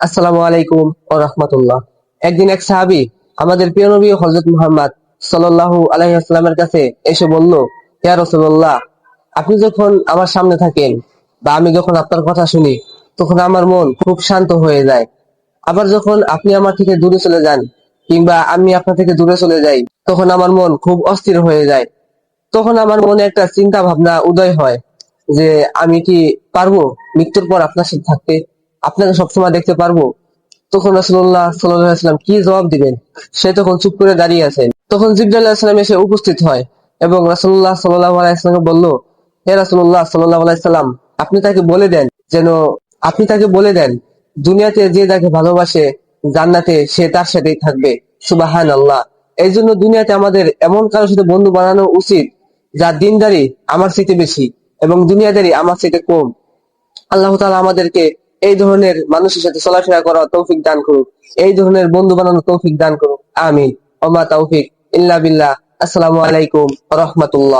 আসসালামু আলাইকুম ও রহমতুল্লাহ। একদিন এক সাহাবি আমাদের প্রিয় নবী হজরত মুহাম্মদ সাল্লাল্লাহু আলাইহি কাছে এসে বলল, ইয়া রাসূলুল্লাহ, আপনি যখন আমার সামনে থাকেন বা আমি যখন আপনার কথা শুনি, তখন আমার মন খুব শান্ত হয়ে যায়। আবার যখন আপনি আমার থেকে দূরে চলে যান কিংবা আমি আপনার থেকে দূরে চলে যাই, তখন আমার মন খুব অস্থির হয়ে যায়। তখন আমার মনে একটা চিন্তা ভাবনা উদয় হয় যে আমি কি পারব মৃত্যুর পর আপনার সাথে থাকতে? আপনাকে সবসময় দেখতে পারব। তখন আলাইহি সাল্লাম কি জবাব দিবেন? সে তখন চুপ করে দাঁড়িয়ে আছেন তখন সালাম এসে উপস্থিত হয় এবং রাসূলুল্লাহ সাল্লাল্লাহু আলাইহি বলল, হে রাসূলুল্লাহ সাল্লাল্লাহু আলাইহি আপনি তাকে বলে দেন যেন, আপনি তাকে বলে দেন, দুনিয়াতে যে যাকে ভালোবাসে, জান্নাতে সে তার সাথেই থাকবে। সুবাহান আল্লাহ এই জন্য দুনিয়াতে আমাদের এমন কারোর সাথে বন্ধু বানানো উচিত যার দিনদারি আমার চাইতে বেশি এবং দুনিয়াদারি আমার চাইতে কম। আল্লাহ তাআলা আমাদেরকে এই ধরনের মানুষের সাথে চলাফেরা করা তৌফিক দান করুক। এই ধরনের বন্ধু বানানোর তৌফিক দান করুক। আমিন। ওমা তৌফিক ইল্লা বিল্লাহ। আসসালামু আলাইকুম রহমতুল্লাহ।